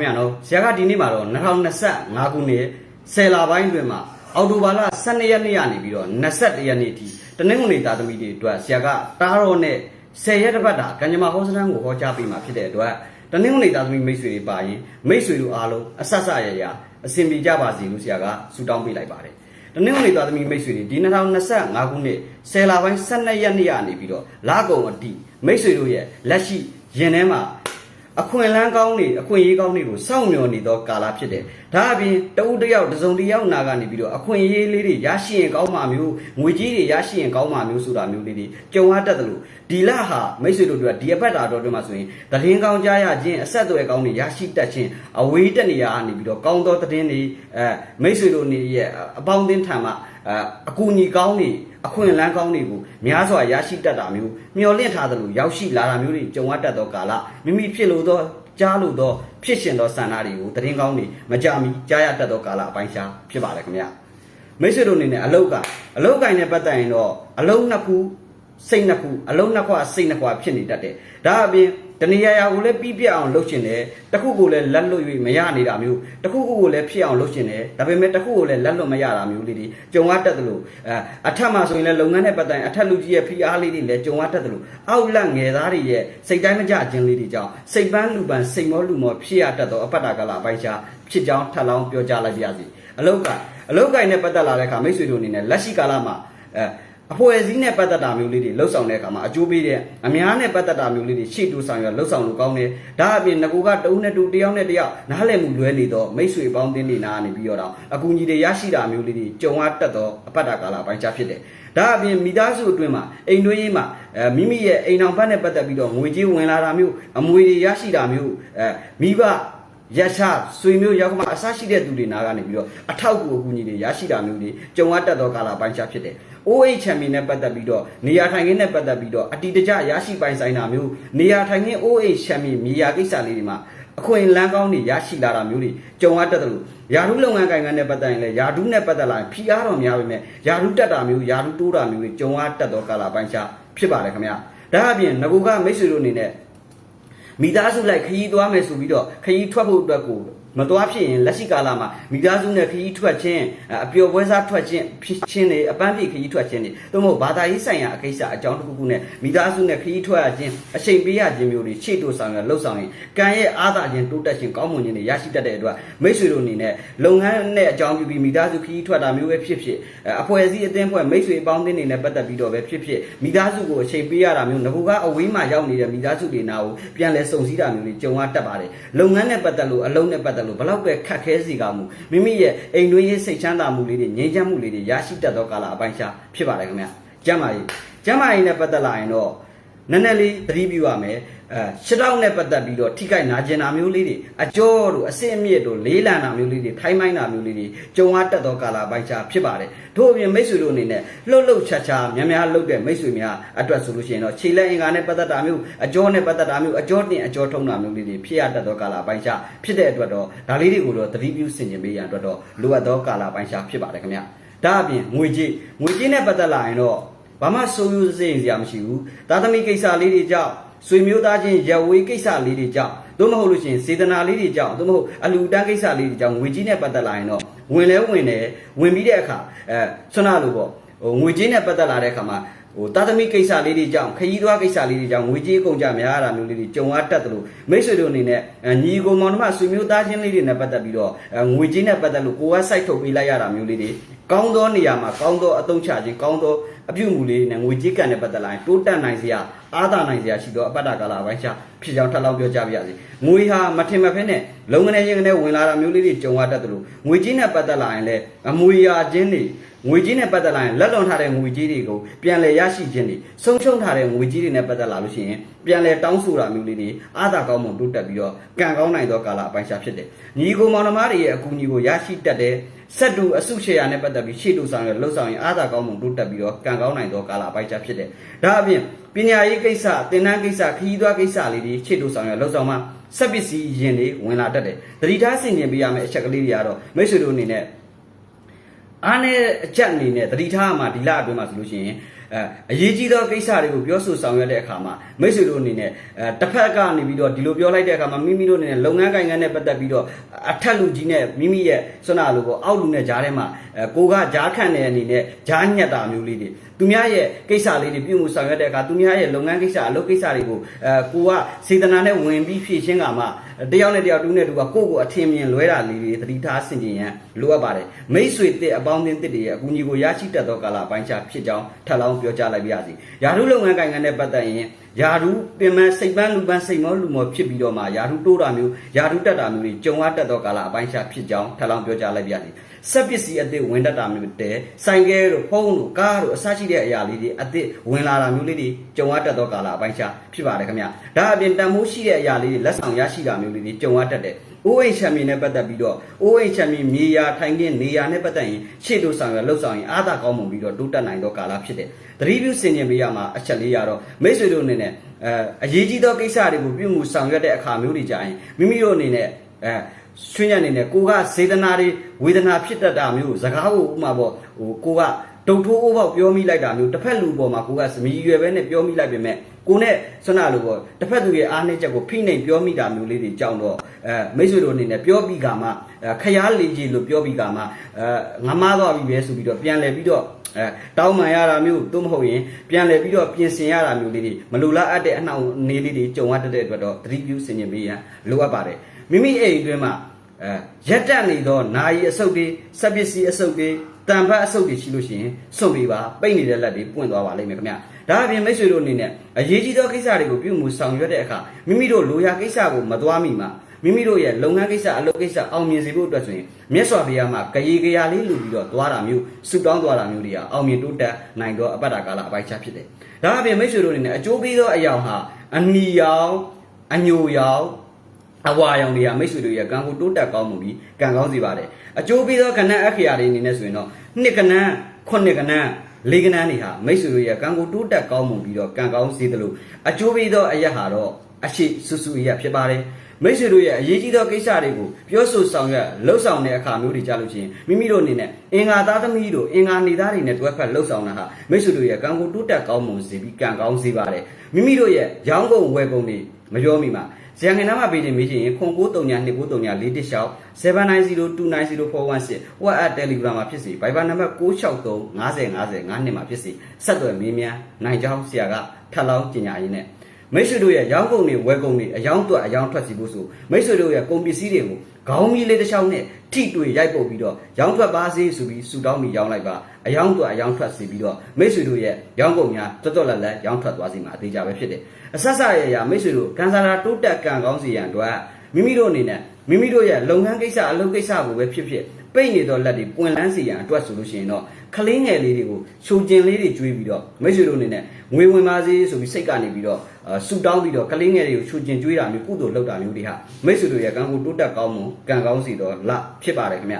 ခင်ဗျာနော်ဆရာကဒီနေ့မှာတော့2025ခုနှစ်10လပိုင်းတွင်မှာအော်တိုဘာလ12ရက်နေ့ကနေပြီးတော့21ရက်နေ့ထိတနင်္ဂနွေသားသမီးတွေအတွက်ဆရာကတားတော့နဲ့10ရက်တစ်ပတ်တာကံကြမ္မာဟောစတန်းကိုဟောကြားပေးမှာဖြစ်တဲ့အတွက်တနင်္ဂနွေသားသမီးမိတ်ဆွေတွေပါရင်မိတ်ဆွေတို့အားလုံးအဆက်ဆက်ရရအဆင်ပြေကြပါစေလို့ဆရာကဆုတောင်းပေးလိုက်ပါတယ်တနင်္ဂနွေသားသမီးမိတ်ဆွေတွေဒီ2025ခုနှစ်10လပိုင်း12ရက်နေ့ကနေပြီးတော့လာကုံအတိမိတ်ဆွေတို့ရဲ့လက်ရှိရင်ထဲမှာ အခွင့်အလန်းကောင်းနေအခွင့်အရေးကောင်းတွေကိုစောင့်မျှော်နေသောကာလဖြစ်တယ်။ဒါအပြင်တဦးတစ်ယောက်တစ်စုံတစ်ယောက်နာကနေပြီးတော့အခွင့်အရေးလေးတွေရရှိရင်ကောင်းမှာမျိုးငွေကြီးတွေရရှိရင်ကောင်းမှာမျိုးဆိုတာမျိုးလေးတွေကြုံရတတ်တယ်လို့ဒီလဟာမိတ်ဆွေတို့တို့ကဒီအပတ်တာတော်တွေမှာဆိုရင်သတင်းကောင်းကြားရခြင်းအဆက်အသွယ်ကောင်းတွေရရှိတတ်ခြင်းအဝေးတက်နေရအနေပြီးတော့ကောင်းသောသတင်းတွေအဲမိတ်ဆွေတို့နေရဲ့အပေါင်းအသင်းထံမှအအကူအညီကောင်းတွေ အခွင့်အလန်းကောင်းတွေကိုများစွာရရှိတတ်တာမျိုးမျှော်လင့်ထားသလိုရောက်ရှိလာတာမျိုးတွေကြုံရတတ်သောကာလမိမိဖြစ်လို့သောကြားလို့သောဖြစ်ရှင်သောဆန္ဒတွေကိုသတင်းကောင်းတွေမကြမီကြားရတတ်သောကာလအပိုင်းခြားဖြစ်ပါတယ်ခင်ဗျာမိတ်ဆွေတို့အနေနဲ့အလုတ်ကအလုတ်ကိုင်းနဲ့ပတ်သက်ရင်တော့အလုတ်နှစ်ခုစိတ်နှစ်ခုအလုံးနှစ်ခွစိတ်နှစ်ခွဖြစ်နေတတ်တယ်ဒါအပြင် တဏှာရာကိုလည်းပြီးပြတ်အောင်လုပ်ချင်တယ်တခုကိုလည်းလက်လွတ်၍မရနေတာမျိုးတခုခုကိုလည်းဖြစ်အောင်လုပ်ချင်တယ်ဒါပေမဲ့တခုကိုလည်းလက်လွတ်မရတာမျိုးလေးတွေကြုံရတတ်တယ်လို့အဲအထက်မှာဆိုရင်လည်းလုပ်ငန်းနဲ့ပတ်သက်ရင်အထက်လူကြီးရဲ့ဖိအားလေးတွေလည်းကြုံရတတ်တယ်လို့အောက်လက်ငယ်သားတွေရဲ့စိတ်တိုင်းမကြခြင်းလေးတွေကြောင့်စိတ်ပန်းလူပန်းစိတ်မောလူမောဖြစ်ရတတ်သောအပတ္တကလာအပိုင်းခြားဖြစ်ကြောင်းထပ်လောင်းပြောကြားလိုက်ပါရစေအလောကအလောကိုင်းနဲ့ပတ်သက်လာတဲ့အခါမိတ်ဆွေတို့အနေနဲ့လက်ရှိကာလမှာအဲ အဖွဲ့အစည်းနဲ့ပတ်သက်တာမျိုးလေးတွေလှုပ်ဆောင်တဲ့အခါမှာအကျိုးပေးတဲ့အများနဲ့ပတ်သက်တာမျိုးလေးတွေရှေ့တူဆောင်ရလှုပ်ဆောင်လို့ကောင်းတယ်ဒါအပြင်ငကူကတဦးနဲ့တူတယောက်နဲ့တယောက်နားလည်မှုလွဲနေတော့မိတ်ဆွေပေါင်းတင်းနေနာနေပြီးတော့အကူကြီးတွေရရှိတာမျိုးလေးတွေကြုံရတတ်တော့အပတ်တာကာလပိုင်းခြားဖြစ်တယ်ဒါအပြင်မိသားစုအတွင်းမှာအိမ်တွင်းရေးမှာအဲမိမိရဲ့အိမ်အောင်ဘက်နဲ့ပတ်သက်ပြီးတော့ငွေကြေးဝင်လာတာမျိုးအမွေတွေရရှိတာမျိုးအဲမိဘ ရချဆွေမျိုးရောက်ကမအဆရှိတဲ့သူတွေနာကနေပြီးတော့အထောက်အကူအကူကြီးတွေရရှိတာမျိုးတွေကြုံရတတ်သောကာလပိုင်းခြားဖြစ်တယ်။ OH ချန်ပီယံနဲ့ပတ်သက်ပြီးတော့နေရာထိုင်ခင်းနဲ့ပတ်သက်ပြီးတော့အတီတကျရရှိပိုင်ဆိုင်တာမျိုးနေရာထိုင်ခင်း OH ချန်ပီယံမြေယာကိစ္စလေးတွေမှာအခွင့်လန်းကောင်းတွေရရှိလာတာမျိုးတွေကြုံရတတ်တယ်လို့ယာရုလုပ်ငန်းကိုင်ငန်းနဲ့ပတ်သက်ရင်လည်းယာရုနဲ့ပတ်သက်လာရင်ဖိအားတော်များပေမဲ့ယာရုတက်တာမျိုးယာရုတိုးတာမျိုးတွေကြုံရတတ်သောကာလပိုင်းခြားဖြစ်ပါတယ်ခင်ဗျာ။ဒါအပြင်ငကူကမိတ်ဆွေတို့အနေနဲ့ မိသားစုလိုက်ခရီးသွားမယ်ဆိုပြီးတော့ခရီးထွက်ဖို့အတွက်ကို မသွားဖြစ်ရင်လက်ရှိကာလမှာမိသားစုနဲ့ခရီးထွက်ခြင်းအပျော်ပွဲစားထွက်ခြင်းဖြစ်ခြင်းတွေအပန်းဖြေခရီးထွက်ခြင်းတွေသို့မဟုတ်ဘာသာရေးဆိုင်ရာအကိစ္စအကြောင်းတစ်ခုခုနဲ့မိသားစုနဲ့ခရီးထွက်ရခြင်းအချိန်ပေးရခြင်းမျိုးတွေခြေတိုးဆောင်ရလှုပ်ဆောင်ရင်ကံရဲ့အားသာခြင်းတိုးတက်ခြင်းကောင်းမွန်ခြင်းတွေရရှိတတ်တဲ့အတွက်မိတ်ဆွေတို့အနေနဲ့လုပ်ငန်းနဲ့အကြောင်းပြုပြီးမိသားစုခရီးထွက်တာမျိုးပဲဖြစ်ဖြစ်အဖွဲ့အစည်းအသင်းဖွဲ့မိတ်ဆွေအပေါင်းအသင်းတွေနဲ့ပတ်သက်ပြီးတော့ပဲဖြစ်ဖြစ်မိသားစုကိုအချိန်ပေးရတာမျိုးငကူကအဝေးမှာရောက်နေတဲ့မိသားစုတွေနာကိုပြန်လဲစုံစည်းတာမျိုးတွေကြုံရတတ်ပါတယ်လုပ်ငန်းနဲ့ပတ်သက်လို့အလုံးနဲ့ပတ်သက်လို့ဘလောက်ပဲခက်ခဲစီကမှုမိမိရဲ့အိမ်တွင်းရေးစိတ်ချမ်းသာမှုလေးတွေငြိမ်းချမ်းမှုလေးတွေရရှိတတ်သောကာလအပိုင်းခြားဖြစ်ပါတယ်ခင်ဗျကျမ်းမာရေးကျမ်းမာရေးနဲ့ပတ်သက်လာရင်တော့ နည်းနည်းလေးသတိပြုရမယ်အဲရှစ်တောက်နဲ့ပတ်သက်ပြီးတော့ထိခိုက်နာကျင်တာမျိုးလေးတွေအကျော်တို့အစင်မြစ်တို့လေးလံတာမျိုးလေးတွေထိုင်းမိုင်းတာမျိုးလေးတွေကြုံရတတ်သောကာလပိုင်းခြားဖြစ်ပါတယ်တို့အပြင်မိတ်ဆွေတို့အနေနဲ့လှုပ်လှုပ်ချာချာများများလှုပ်တဲ့မိတ်ဆွေများအတွက်ဆိုလို့ရှိရင်တော့ခြေလက်အင်္ဂါနဲ့ပတ်သက်တာမျိုးအကျော်နဲ့ပတ်သက်တာမျိုးအကျော်တင်အကျော်ထုံးတာမျိုးလေးတွေဖြစ်ရတတ်သောကာလပိုင်းခြားဖြစ်တဲ့အတွက်တော့ဒါလေးတွေကိုတော့သတိပြုဆင်ခြင်ပေးရန်အတွက်တော့လိုအပ်သောကာလပိုင်းခြားဖြစ်ပါတယ်ခင်ဗျဒါအပြင်ငွေကြေးငွေကြေးနဲ့ပတ်သက်လာရင်တော့ ဘာမှစိုးရိုးစိတ်စရာမရှိဘူးသာသမီကိစ္စလေးတွေကြောင့်ဆွေမျိုးသားချင်းရဝေးကိစ္စလေးတွေကြောင့်သို့မဟုတ်လို့ရှိရင်စေတနာလေးတွေကြောင့်သို့မဟုတ်အလူတန်းကိစ္စလေးတွေကြောင့်ငွေကြီးနဲ့ပတ်သက်လာရင်တော့ဝင်လဲဝင်တယ်ဝင်ပြီးတဲ့အခါအဲဆွမ်းနာလို့ပေါ့ဟိုငွေကြီးနဲ့ပတ်သက်လာတဲ့အခါမှာ ဟိုတာသမီကိစ္စလေးတွေကြောင့်ခရီးသွားကိစ္စလေးတွေကြောင့်ငွေကြေးအကုန်ကြများတာမျိုးလေးတွေကြုံရတတ်တယ်လို့မိတ်ဆွေတို့အနေနဲ့ညီကိုမောင်နှမဆွေမျိုးသားချင်းလေးတွေနဲ့ပတ်သက်ပြီးတော့ငွေကြေးနဲ့ပတ်သက်လို့ကိုယ်ကစိုက်ထုတ်ပေးလိုက်ရတာမျိုးလေးတွေကောင်းသောနေရာမှာကောင်းသောအသုံးချခြင်းကောင်းသောအပြုမူလေးနဲ့ငွေကြေးကံနဲ့ပတ်သက်လာရင်တိုးတက်နိုင်စရာ အားသာနိုင်စရာရှိသောအပတ္တကာလပိုင်းခြားဖြစ်ကြောင်းထပ်လောင်းပြောကြပါရစေငွေဟာမထင်မဖက်နဲ့လုံငနေရင်ကနေဝင်လာတာမျိုးလေးတွေကြုံရတတ်တယ်လို့ငွေကြေးနဲ့ပတ်သက်လာရင်လည်းအမွေရာခြင်းတွေငွေကြေးနဲ့ပတ်သက်လာရင်လက်လွန်ထားတဲ့ငွေကြေးတွေကိုပြန်လည်ရရှိခြင်းတွေဆုံးရှုံးထားတဲ့ငွေကြေးတွေနဲ့ပတ်သက်လာလို့ရှိရင်ပြန်လည်တောင်းဆိုတာမျိုးလေးတွေအားသာကောင်းမှုတိုးတက်ပြီးတော့ကံကောင်းနိုင်သောကာလအပိုင်းခြားဖြစ်တယ်ညီကိုမောင်နှမတွေရဲ့အကူအညီကိုရရှိတတ်တဲ့ ဆက်တူအစုရှေယာနဲ့ပတ်သက်ပြီးရှေ့တူဆောင်ရလှုပ်ဆောင်ရင်အားသာကောင်းမှုတိုးတက်ပြီးတော့ကံကောင်းနိုင်သောကာလအပိုင်းခြားဖြစ်တယ်ဒါအပြင်ပညာရေးကိစ္စသင်တန်းကိစ္စခရီးသွားကိစ္စလေးတွေရှေ့တူဆောင်ရလှုပ်ဆောင်မှဆက်ပစ္စည်းယင်တွေဝင်လာတတ်တယ်တတိထားဆင်ကျင်ပေးရမယ့်အချက်ကလေးတွေကတော့မိတ်ဆွေတို့အနေနဲ့အားနဲ့အချက်အနေနဲ့တတိထားမှာဒီလအတွင်းမှာဆိုလို့ရှိရင် အဲအရေးကြီးသောကိစ္စတွေကိုပြောဆိုဆောင်ရွက်တဲ့အခါမှာမိတ်ဆွေတို့အနေနဲ့အဲတစ်ဖက်ကနေပြီးတော့ဒီလိုပြောလိုက်တဲ့အခါမှာမိမိတို့အနေနဲ့လုပ်ငန်းကိုင်ငန်းနဲ့ပတ်သက်ပြီးတော့အထက်လူကြီးနဲ့မိမိရဲ့ဆွမ်းနာလိုပေါ့အောက်လူနဲ့ကြားထဲမှာအဲကိုကကြားခန့်တဲ့အနေနဲ့ကြားညက်တာမျိုးလေးတွေသူများရဲ့ကိစ္စလေးတွေပြုမှုဆောင်ရွက်တဲ့အခါသူများရဲ့လုပ်ငန်းကိစ္စအလုပ်ကိစ္စတွေကိုအဲကိုကစေတနာနဲ့ဝင်ပြီးဖြည့်ရှင်းကမှတယောက်နဲ့တယောက်တူနဲ့တူကကိုယ့်ကိုအထင်မြင်လွဲတာလေးတွေသတိထားဆင်ခြင်ရန်လိုအပ်ပါတယ်မိတ်ဆွေတစ်အပေါင်းအသင်းတစ်တွေရဲ့အကူအညီကိုရရှိတတ်သောကာလအပိုင်းခြားဖြစ်ကြောင်းထပ်လောင်းပြောကြားလိုက်ပါရစေယာရုလုပ်ငန်းကိုင်ငန်းနဲ့ပတ်သက်ရင်ယာရုပင်မစိတ်ပန်းလူပန်းစိတ်မောလူမောဖြစ်ပြီးတော့မှယာရုတိုးတာမျိုးယာရုတက်တာမျိုးတွေကြုံရတတ်သောကာလအပိုင်းခြားဖြစ်ကြောင်းထပ်လောင်းပြောကြားလိုက်ပါရစေစက်ပစ္စည်းအသစ်ဝင်တတ်တာမျိုးတဲ့ဆိုင်ကဲတို့ဖုန်းတို့ကားတို့အစရှိတဲ့အရာလေးတွေအသစ်ဝင်လာတာမျိုးလေးတွေကြုံရတတ်သောကာလအပိုင်းခြားဖြစ်ပါတယ်ခင်ဗျဒါအပြင်တန်မိုးရှိတဲ့အရာလေးတွေလက်ဆောင်ရရှိတာမျိုးလေးတွေကြုံရတတ်တယ် အိုးအိမ်ချမ်းမြေနဲ့ပတ်သက်ပြီးတော့အိုးအိမ်ချမ်းမြေမြေယာထိုင်ခင်းနေယာနဲ့ပတ်သက်ရင်ရှေ့တို့ဆောင်ရလှုပ်ဆောင်ရင်အားသာကောင်းမှုပြီးတော့တိုးတက်နိုင်သောကာလဖြစ်တယ်သတိပြုစင်ကြင်ပေးရမှာအချက်လေးရတော့မိတ်ဆွေတို့အနေနဲ့အဲအရေးကြီးသောကိစ္စတွေကိုပြုမှုဆောင်ရွက်တဲ့အခါမျိုးတွေကြရင်မိမိတို့အနေနဲ့အဲဆွေးညံ့နေနဲ့ကိုကစေတနာတွေဝေဒနာဖြစ်တတ်တာမျိုးစကားကိုဥမာပေါ့ဟိုကိုကတုတ်ထိုးအိုးပေါက်ပြောမိလိုက်တာမျိုးတစ်ဖက်လူပေါ်မှာကိုကစမီရွယ်ပဲနဲ့ပြောမိလိုက်ပေမဲ့ကိုနဲ့ဆွမ်းနာလို့ပေါ့တစ်ဖက်သူရဲ့အားနည်းချက်ကိုဖိနှိမ်ပြောမိတာမျိုးလေးတွေကြောင့်တော့ အဲမိတ်ဆွေတို့အနေနဲ့ပြောပြီးကမှအဲခရားလေကြီးလို့ပြောပြီးကမှအဲငမားသွားပြီပဲဆိုပြီးတော့ပြန်လဲပြီးတော့အဲတောင်းပန်ရတာမျိုးသို့မဟုတ်ရင်ပြန်လဲပြီးတော့ပြင်ဆင်ရတာမျိုးလေးတွေမလိုလားအပ်တဲ့အနှောင့်နေလေးတွေကြုံရတတ်တဲ့အတွက်တော့သတိပြုဆင်ခြင်ပေးရန်လိုအပ်ပါတယ်မိမိအိမ်အတွင်းမှာအဲရက်တက်နေသောနာယီအဆုပ်တွေစက်ပစ္စည်းအဆုပ်တွေတံဖတ်အဆုပ်တွေရှိလို့ရှိရင်စွန့်ပေးပါပိတ်နေတဲ့လက်တွေပွင့်သွားပါလိမ့်မယ်ခင်ဗျဒါအပြင်မိတ်ဆွေတို့အနေနဲ့အရေးကြီးသောကိစ္စတွေကိုပြုမှုဆောင်ရွက်တဲ့အခါမိမိတို့လိုရာကိစ္စကိုမသွားမိမှာ မိမိတို့ရဲ့လုပ်ငန်းကိစ္စအလုပ်ကိစ္စအောင်မြင်စေဖို့အတွက်ဆိုရင်မြတ်စွာဘုရားမှာကြရေကြရာလေးလူပြီးတော့သွားတာမျိုးဆုတောင်းသွားတာမျိုးတွေကအောင်မြင်တိုးတက်နိုင်သောအပတ္တကာလအပိုက်ချဖြစ်တယ်။ဒါအပြင်မိတ်ဆွေတို့အနေနဲ့အကျိုးပေးသောအရာဟာအနီရောင်အညိုရောင်အဝါရောင်တွေကမိတ်ဆွေတို့ရဲ့ကံကိုတိုးတက်ကောင်းမှုပြီးကံကောင်းစေပါတယ်။အကျိုးပေးသောကဏ္ဍအခရာတွေအနေနဲ့ဆိုရင်တော့နှစ်ကဏ္ဍခုနှစ်ကဏ္ဍလေးကဏ္ဍတွေဟာမိတ်ဆွေတို့ရဲ့ကံကိုတိုးတက်ကောင်းမှုပြီးတော့ကံကောင်းစေသလိုအကျိုးပေးသောအရာဟာတော့အရှိစုစုအရာဖြစ်ပါတယ်။ မိတ်ဆွေတို့ရဲ့အရေးကြီးသောကိစ္စတွေကိုပြောဆိုဆောင်ရွက်လှုပ်ဆောင်တဲ့အခါမျိုးတွေကြားလို့ချင်းမိမိတို့အနေနဲ့အင်္ဂါသားသမီးတို့အင်္ဂါနေသားတွေနဲ့တွဲဖက်လှုပ်ဆောင်တာဟာမိတ်ဆွေတို့ရဲ့ကံကိုတိုးတက်ကောင်းမှုစေပြီးကံကောင်းစေပါတယ်မိမိတို့ရဲ့ရောင်းကုန်ဝယ်ကုန်တွေမပြောမိမှာဇယံငင်နာမှာပေးတင်မေးချင်ရင်ခွန်9339 293 4တစ်လျှောက်79029416 WhatsApp Telegram မှာဖြစ်စီ Viber နံပါတ်663 50 50 9နှစ်မှာဖြစ်စီဆက်သွယ်မေးမြန်းနိုင်ကြောင်းဆရာကထပ်လောင်းကြင်ညာရင်းနဲ့ မိတ်ဆွေတို့ရဲ့ရောင်းကုန်တွေဝယ်ကုန်တွေအယောင်းတွက်အယောင်းထွက်စီဖို့ဆိုမိတ်ဆွေတို့ရဲ့ကုန်ပစ္စည်းတွေကိုခေါင်းမီလေးတစ်ချောင်းနဲ့ထိတွေ့ရိုက်ပုတ်ပြီးတော့ရောင်းထွက်ပါစေဆိုပြီးဆူတောင်းပြီးရောင်းလိုက်ပါအယောင်းတွက်အယောင်းထွက်စီပြီးတော့မိတ်ဆွေတို့ရဲ့ရောင်းကုန်များတော်တော်လက်လက်ရောင်းထွက်သွားစီမှာအသေးကြပဲဖြစ်တယ်အဆက်ဆက်ရရမိတ်ဆွေတို့ကန်ဆာတာတိုးတက်ကံကောင်းစီရန်အတွက်မိမိတို့အနေနဲ့မိမိတို့ရဲ့လုပ်ငန်းကိစ္စအလုပ်ကိစ္စကိုပဲဖြစ်ဖြစ် ပိတ်နေတော့လက်တွေပွင့်လန်းစီရန်အတွက်ဆိုလို့ရှိရင်တော့ကလေးငယ်လေးတွေကိုရှုံကျင်လေးတွေကျွေးပြီးတော့မိတ်ဆွေတို့အနေနဲ့ငွေဝင်ပါစေဆိုပြီးစိတ်ကနေပြီးတော့ဆူတောင်းပြီးတော့ကလေးငယ်တွေကိုရှုံကျင်ကျွေးတာမျိုးကုသိုလ်လုပ်တာမျိုးတွေဟာမိတ်ဆွေတို့ရဲ့ကံကိုတိုးတက်ကောင်းမှုကံကောင်းစီတော့လဖြစ်ပါတယ်ခင်ဗျ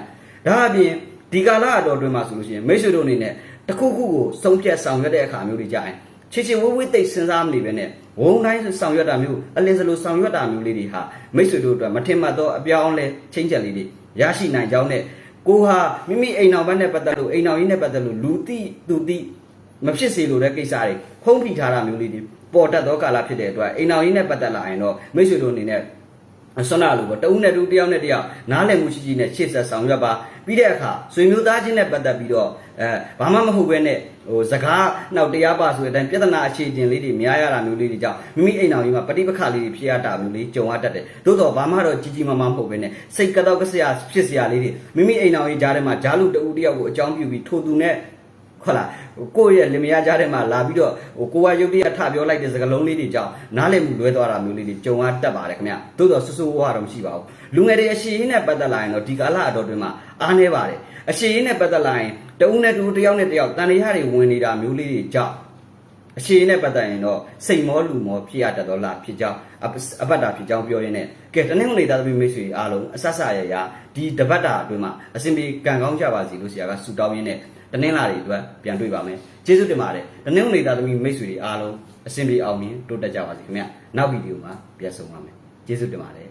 ဒါအပြင်ဒီကာလအတော်တွင်မှာဆိုလို့ရှိရင်မိတ်ဆွေတို့အနေနဲ့တစ်ခုခုကိုစုံဖြတ်ဆောင်ရွက်တဲ့အခါမျိုးတွေကြရင်ချစ်ချစ်ဝိုးဝိသိစဉ်းစားမနေပဲနဲ့ဝုံတိုင်းဆောင်ရွက်တာမျိုးအလင်းစလိုဆောင်ရွက်တာမျိုးလေးတွေဟာမိတ်ဆွေတို့အတွက်မထင်မှတ်သောအပြောင်းလဲချင်းချက်လေးတွေရရှိနိုင်ကြောင်းနဲ့ ကိုဟာမိမိအိမ်တော်ဘက်နဲ့ပတ်သက်လို့အိမ်တော်ကြီးနဲ့ပတ်သက်လို့လူတိသူတိမဖြစ်စေလိုတဲ့ကိစ္စတွေဖုံးဖိထားတာမျိုးလေးတွေပေါ်တတ်သောကာလဖြစ်တဲ့အတွက်အိမ်တော်ကြီးနဲ့ပတ်သက်လာရင်တော့မိတ်ဆွေတို့အနေနဲ့ ဆွမ်းနာလို့ပေါ့တဦးနဲ့တူတယောက်နဲ့တယောက်နားလည်မှုရှိရှိနဲ့ရှေ့ဆက်ဆောင်ရွက်ပါပြီးတဲ့အခါဆွေမျိုးသားချင်းနဲ့ပတ်သက်ပြီးတော့အဲဘာမှမဟုတ်ဘဲနဲ့ဟိုစကားနောက်တရားပါဆိုတဲ့အတိုင်းပြဿနာအခြေတင်လေးတွေများရတာမျိုးလေးတွေကြောင့်မိမိအိမ်တော်ကြီးမှာပဋိပက္ခလေးတွေဖြစ်ရတာမျိုးလေးကြုံရတတ်တယ်သို့တော့ဘာမှတော့ကြီးကြီးမားမားမဟုတ်ဘဲနဲ့စိတ်ကတော့ကစရာဖြစ်စရာလေးတွေမိမိအိမ်တော်ကြီးကြားထဲမှာဂျာလူတဦးတယောက်ကိုအကြောင်းပြုပြီးထိုသူနဲ့ ဟုတ်လားကိုယ့်ရဲ့လင်မယားကြားထဲမှာလာပြီးတော့ဟိုကိုကရုပ်တရက်ထပြောလိုက်တဲ့စကားလုံးလေးတွေကြောင့်နားလည်မှုလွဲသွားတာမျိုးလေးတွေကြုံရတတ်ပါတယ်ခင်ဗျသို့တော့ဆူဆူဝါတော့မရှိပါဘူးလူငယ်တွေအရှိရင်နဲ့ပတ်သက်လာရင်တော့ဒီကာလအတော်တွင်မှာအားနေပါတယ်အရှိရင်နဲ့ပတ်သက်လာရင်တဦးနဲ့တူတယောက်နဲ့တယောက်တန်ရာတွေဝင်နေတာမျိုးလေးတွေကြောင့် အရှိရင်နဲ့ပတ်သက်ရင်တော့စိတ်မောလူမောဖြစ်ရတတ်တော့လားဖြစ်ကြောင်းအပတ်တာဖြစ်ကြောင်းပြောရင်းနဲ့ကဲတနင်္ဂနွေသားသမီးမိတ်ဆွေအားလုံးအဆဆရရဒီတပတ်တာအတွင်းမှာအစဉ်ပြေကံကောင်းကြပါစေလို့ဆရာကဆုတောင်းရင်းနဲ့တနင်္လာတွေအတွက်ပြန်တွေ့ပါမယ်ကျေးဇူးတင်ပါတယ်တနင်္ဂနွေသားသမီးမိတ်ဆွေတွေအားလုံးအစဉ်ပြေအောင်မြင်တိုးတက်ကြပါစေခင်ဗျနောက်ဗီဒီယိုမှာပြန်ဆုံပါမယ်ကျေးဇူးတင်ပါတယ်